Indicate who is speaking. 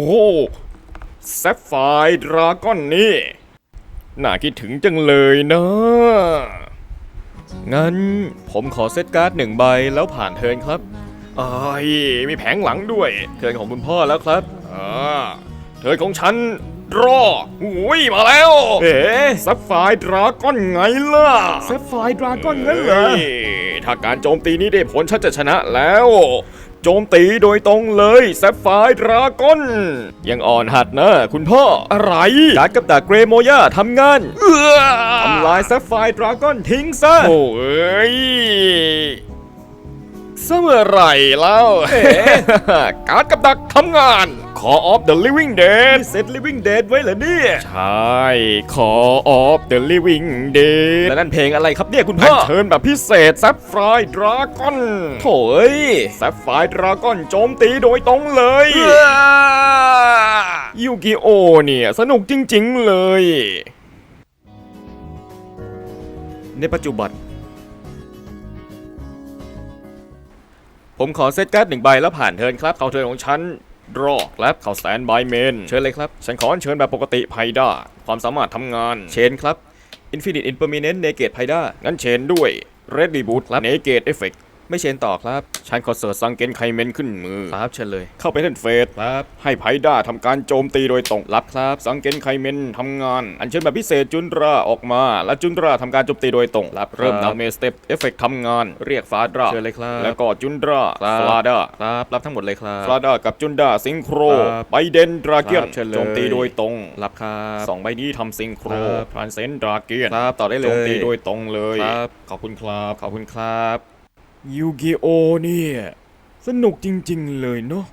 Speaker 1: โอ้แซฟไฟดราก้อนนี่ น่าคิดถึงจังเลยนะ งั้นผมขอเซตการ์ดหนึ่งใบแล้วผ่านเทิร์นครับไอ้ายมีแผงหลังด้วย เทิร์นของคุณพ่อแล้วครับอ่าเทิร์นของฉันรออุ้ยมาแล้ว เอ๋แซฟไฟดราก้อนไงล่ะ
Speaker 2: แซฟไฟดราก้อนงั้นเหรอ
Speaker 1: ฮ้ยถ้าการโจมตีนี้ได้ผลฉันจะชนะแล้ว โจมตีโดยตรงเลยแซฟไฟดราก้อนยังอ่อนหัดนะคุณพ่ออะไรการดกับดาบเกรโมย่าทำงานเอื้อทำลายแซฟไฟดราก้อนทิ้งซะโอ้ยเสมื่อไหรแล้วการดกับดักทำงาน Call of the Living Dead
Speaker 2: เซต Living Dead ไว้เหรอเนี่ย
Speaker 1: ใช่ Call of the Living Dead
Speaker 2: แล้วนั่นเพลงอะไรครับเนี่ยคุณ
Speaker 1: พ่
Speaker 2: พ่
Speaker 1: อ
Speaker 2: อ
Speaker 1: เชิญแบบพิเศษแซฟไฟดราก้อนโถ่เอ้ยแซฟไฟดราก้อนโจมตีโดยตรงเลยยูกิโอเนี่ย สนุกจริง ๆ เลย ในปัจจุบัน ผมขอเซตการ์ดหนึ่งใบแล้วผ่านเทิร์นครับ เข้าเทิร์นของฉัน รอครับเขาสแตนบายเมน เชิญเลยครับ ฉันขอเชิญแบบปกติไพด้า ความสามารถทำงาน เชนครับอินฟิ
Speaker 2: นิตอินเปอร์มิเนนต์เนเกต
Speaker 1: ไพด้างั้นเชนด้วย Red Reboot ครับ Negate Effect ไม่เชนต่อครับ ฉันขอเสิร์ชซังเกนไคเมนขึ้นมือ ครับเชิญเลย เข้าไปเล่นเฟสครับ ให้ไพด้าทำการโจมตีโดยตรงรับครับซังเกนไคเมนทำงาน อัญเชิญแบบพิเศษจุนราออกมา และจุนราทำการโจมตีโดยตรงรับเริ่มนำเมสเต็ปเอฟเฟกทำงาน เรียกฟาดรา
Speaker 2: เชิญเลยครับ
Speaker 1: แล้วก็จุนรา
Speaker 2: ครับ
Speaker 1: ฟลาดา
Speaker 2: ครับรับทั้งหมดเลยครับ
Speaker 1: ฟลาดากับจุนดาซิงโคร
Speaker 2: ครับ
Speaker 1: ไปเดนดราเกียน
Speaker 2: ครับเชิญเลย
Speaker 1: โจมตีโดยตรง
Speaker 2: รับครับ
Speaker 1: สองใบนี้ทำซิงโคร
Speaker 2: ครับ
Speaker 1: ทรานเซนดราเกียน
Speaker 2: ครับต่อได้เลย
Speaker 1: โจมตีโดยตรงเลย
Speaker 2: ครับ
Speaker 1: ขอบคุณครับ
Speaker 2: ขอบคุณครับ
Speaker 1: ยูกิโอเนี่ย สนุกจริง ๆ เลยเนาะ